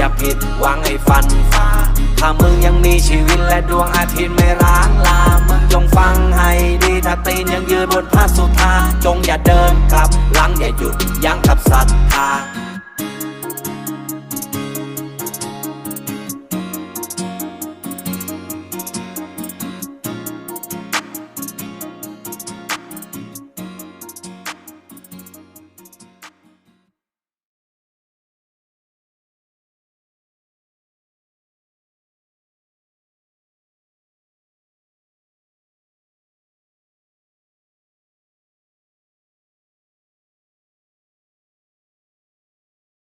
อย่าผิดหวังให้ฟันฟ้าถ้ามึงยังมีชีวิตและดวงอาทิตย์ไม่ร้างลา มึงจงฟังให้ดี ถ้าตีนยังยืนบนผ้าสุธาจงอย่าเดินกลับ